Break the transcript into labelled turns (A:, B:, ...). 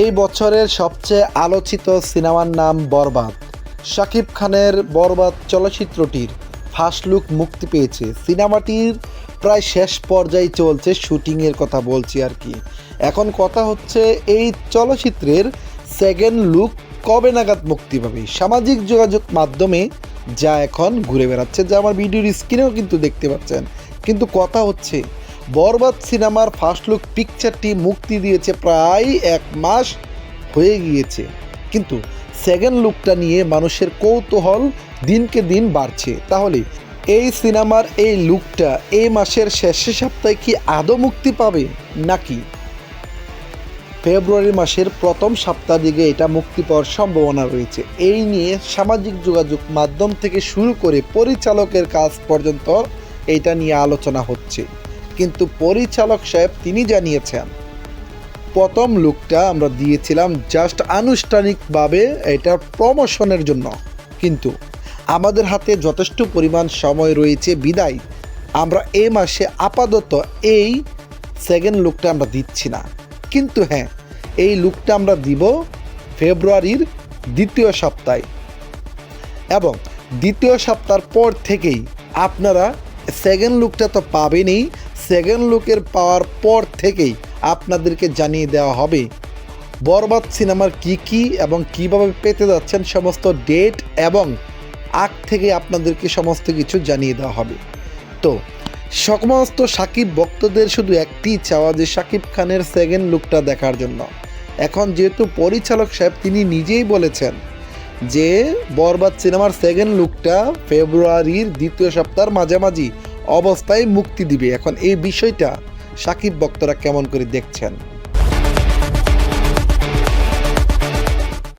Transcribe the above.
A: এই বছরের সবচেয়ে আলোচিত সিনেমার নাম বরবাদ। শাকিব খানের বরবাদ চলচ্চিত্রটির ফার্স্ট লুক মুক্তি পেয়েছে। সিনেমাটির প্রায় শেষ পর্যায়ে চলছে শুটিংয়ের কথা বলছি আর কি। এখন কথা হচ্ছে এই চলচ্চিত্রের সেকেন্ড লুক কবে নাগাদ মুক্তি পাবে? সামাজিক যোগাযোগ মাধ্যমে যা এখন ঘুরে বেড়াচ্ছে, যা আমার ভিডিওর স্ক্রিনেও কিন্তু দেখতে পাচ্ছেন। কিন্তু কথা হচ্ছে বরবাদ সিনেমার ফার্স্ট লুক পিকচারটি মুক্তি দিয়েছে প্রায় এক মাস হয়ে গিয়েছে। কিন্তু সেকেন্ড লুকটা নিয়ে মানুষের কৌতূহল দিনকে দিন বাড়ছে। তাহলে এই সিনেমার এই লুকটা এই মাসের শেষে সপ্তাহে কি আদৌ মুক্তি পাবে নাকি? ফেব্রুয়ারি মাসের প্রথম সপ্তাহ দিকে এটা মুক্তি পাওয়ার সম্ভাবনা রয়েছে। এই নিয়ে সামাজিক যোগাযোগ মাধ্যম থেকে শুরু করে পরিচালকের কাজ পর্যন্ত এটা নিয়ে আলোচনা হচ্ছে। কিন্তু পরিচালক সাহেব তিনি জানিয়েছেন, প্রথম লুকটা আমরা দিয়েছিলাম জাস্ট আনুষ্ঠানিকভাবে এটা প্রমোশনের জন্য। কিন্তু আমাদের হাতে যথেষ্ট পরিমাণ সময় রয়েছে বিদায়। আমরা এই মাসে আপাতত এই সেকেন্ড লুকটা আমরা দিচ্ছি না। কিন্তু হ্যাঁ এই লুকটা আমরা দিব ফেব্রুয়ারির দ্বিতীয় সপ্তাহে। এবং দ্বিতীয় সপ্তাহের পর থেকেই আপনারা সেকেন্ড লুকটা তো পাবেনই সেকেন্ড লুকের পাওয়ার পর থেকেই আপনাদেরকে জানিয়ে দেওয়া হবে বরবাদ সিনেমার কি কি এবং কীভাবে পেতে যাচ্ছেন সমস্ত ডেট এবং আগ থেকে আপনাদেরকে সমস্ত কিছু জানিয়ে দেওয়া হবে। তো, সমস্ত সাকিব ভক্তদের শুধু একটি চাওয়া যে সাকিব খানের সেকেন্ড লুকটা দেখার জন্য। এখন যেহেতু পরিচালক সাহেব, তিনি নিজেই বলেছেন যে, বরবাদ সিনেমার সেকেন্ড লুকটা ফেব্রুয়ারির দ্বিতীয় সপ্তাহের মাঝামাঝি অবস্থায় মুক্তি দিবে। এখন এই বিষয়টা সাকিব ভক্তরা কেমন করে দেখছেন?